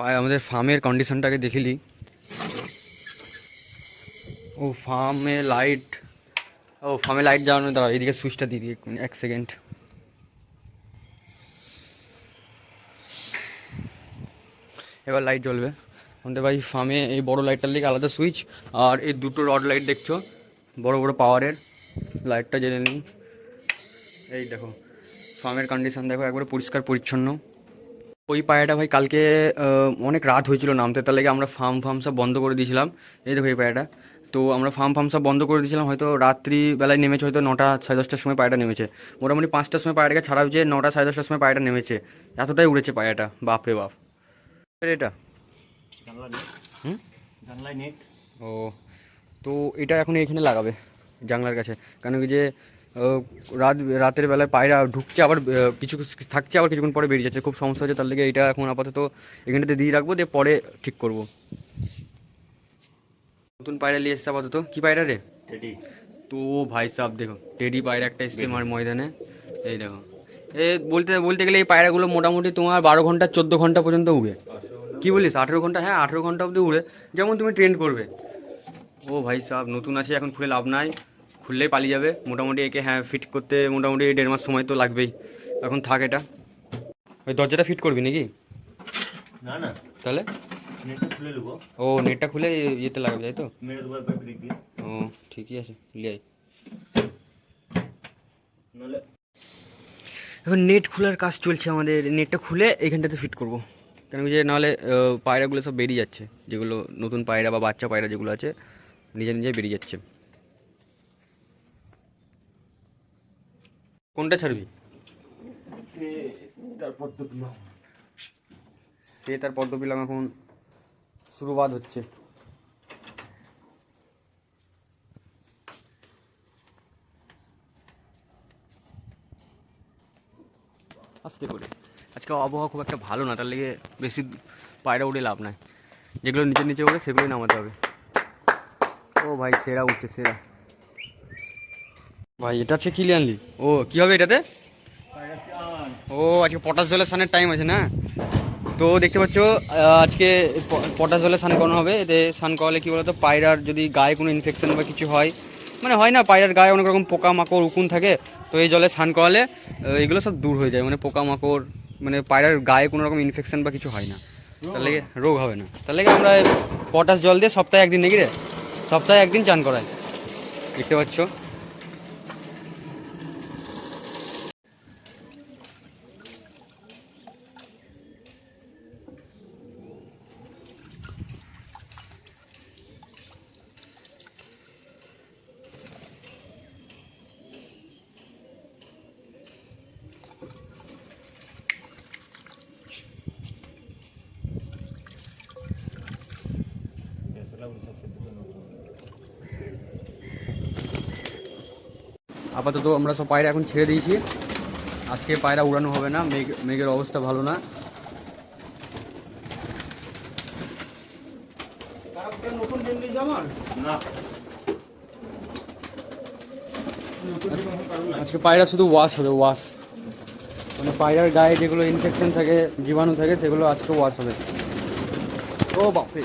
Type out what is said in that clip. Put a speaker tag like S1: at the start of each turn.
S1: পায়ে আমাদের ফার্মের কন্ডিশনটাকে দেখিলি ও, ফার্মে লাইট ও, ফার্মে লাইট জ্বালানো দাঁড়া এদিকে সুইচটা দিয়ে দিই এক সেকেন্ড এবার লাইট জ্বলবে। আমাদের ভাই, ফার্মে এই বড় লাইটটার দিকে আলাদা সুইচ আর এই দুটো রড লাইট দেখছ? বড় বড় পাওয়ারের লাইটটা জ্বেলে নিই। এই দেখো, ফার্মের কন্ডিশান দেখো, একবারে পরিষ্কার, পরিচ্ছন্ন। ওই পায়রাটা ভাই কালকে অনেক রাত হয়েছিল নামতে তার লেগে আমরা ফার্ম ফার্ম সব বন্ধ করে দিয়েছিলাম। এই দেখো এই পায়রাটা। তো আমরা ফার্ম ফার্ম সব বন্ধ করে দিয়েছিলাম হয়তো রাত্রি বেলায় নেমেছে হয়তো নটা সাড়ে দশটার সময় পায়রাটা নেমেছে। মোটামুটি পাঁচটার সময় পায়রাটাকে ছাড়া হয়েছে নটা সাড়ে দশটার সময় পায়রাটা নেমেছে। এতটাই উড়েছে পায়রাটা বাপরে বাপ। এটা? ও তো এটা এখন এখানে লাগাবে জানলার কাছে। কেন কি যে রাত রাতের বেলায় পায়রা ঢুকছে আবার কিছু থাকছে আবার কিছুক্ষণ পরে বেরিয়ে যাচ্ছে। খুব সমস্যা হচ্ছে তার লেগে এটা এখন আপাতত এখানটাতে দিয়ে রাখব দিয়ে পরে ঠিক করব। নতুন পায়রা নিয়ে এসছে আপাতত। কী পায়রা রে? তো ভাই সাহেব দেখো টেডি পায়রা একটা এসছে আমার ময়দানে। এই দেখো। এ বলতে বলতে গেলে এই পায়রাগুলো মোটামুটি তোমার বারো ঘণ্টা চোদ্দ ঘণ্টা পর্যন্ত উড়ে। কি বলিস? আঠেরো ঘণ্টা হ্যাঁ আঠেরো ঘণ্টা অবধি উড়ে। যেমন তুমি ট্রেন করবে। ও ভাই সাহেব নতুন আছে এখন খুলে লাভ নাই। খুললেই পালিয়ে যাবে। মোটামুটি একে হ্যাঁ ফিট করতে মোটামুটি দেড় মাস সময় তো লাগবেই। এখন থাক এটা। ওই দরজাটা ফিট করবি নাকি?
S2: না না।
S1: তাহলে?
S2: নেটটা খুলে নেব
S1: ও নেটটা খুলে ইয়েতে লাগবে তাই তো? ও ঠিকই আছে লিয়াই এখন নেট খোলার কাজ চলছে আমাদের। নেটটা খুলে এখানটাতে ফিট করব। কেন যে নাহলে পায়রাগুলো সব বেরিয়ে যাচ্ছে। যেগুলো নতুন পায়রা বা বাচ্চা পায়রা যেগুলো আছে নিজে নিজে বেরিয়ে যাচ্ছে। কোনটা ছাড়বি?
S2: সে
S1: তার পদ্ম পিলাম এখন শুরুবাদ হচ্ছে। আস্তে করে। আজকে আবহাওয়া খুব একটা ভালো না তার লেগে বেশি পায়রা উড়ে লাভ নাই। যেগুলো নিচে নিচে উড়ে সেগুলোই নামাতে হবে। ও ভাই সেরা উঠছে সেরা ভাই এটা হচ্ছে কি আনলি ও কি হবে এটাতে? ও আজকে পটাশ জলের স্নানের টাইম আছে না? তো দেখতে পাচ্ছ আজকে প- পটাশ জলে স্নান করানো হবে। এতে স্নান করালে কী বলতো পায়রার যদি গায়ে কোনো ইনফেকশন বা কিছু হয় মানে হয় না পায়রার গায়ে অনেক রকম পোকা মাকড় উকুন থাকে তো এই জলে স্নান করালে এগুলো সব দূর হয়ে যায়। মানে পোকা মাকড় মানে পায়রার গায়ে কোনো রকম ইনফেকশন বা কিছু হয় না। তার লেগে রোগ হবে না। তার লেগে আমরা পটাশ জল দিয়ে সপ্তাহে একদিন নাকি রে? সপ্তাহে একদিন চান করাই। দেখতে পাচ্ছ? আপাতত আমরা সব পায়রা এখন ছেড়ে দিয়েছি। আজকে পায়রা উড়ানো হবে না, মেঘ, মেঘের অবস্থা ভালো
S2: না।
S1: আজকে পায়রা শুধু ওয়াশ হবে, ওয়াশ। মানে পায়রার গায়ে যেগুলো ইনফেকশন থাকে, জীবাণু থাকে, সেগুলো আজকে ওয়াশ হবে। ও বাপরে।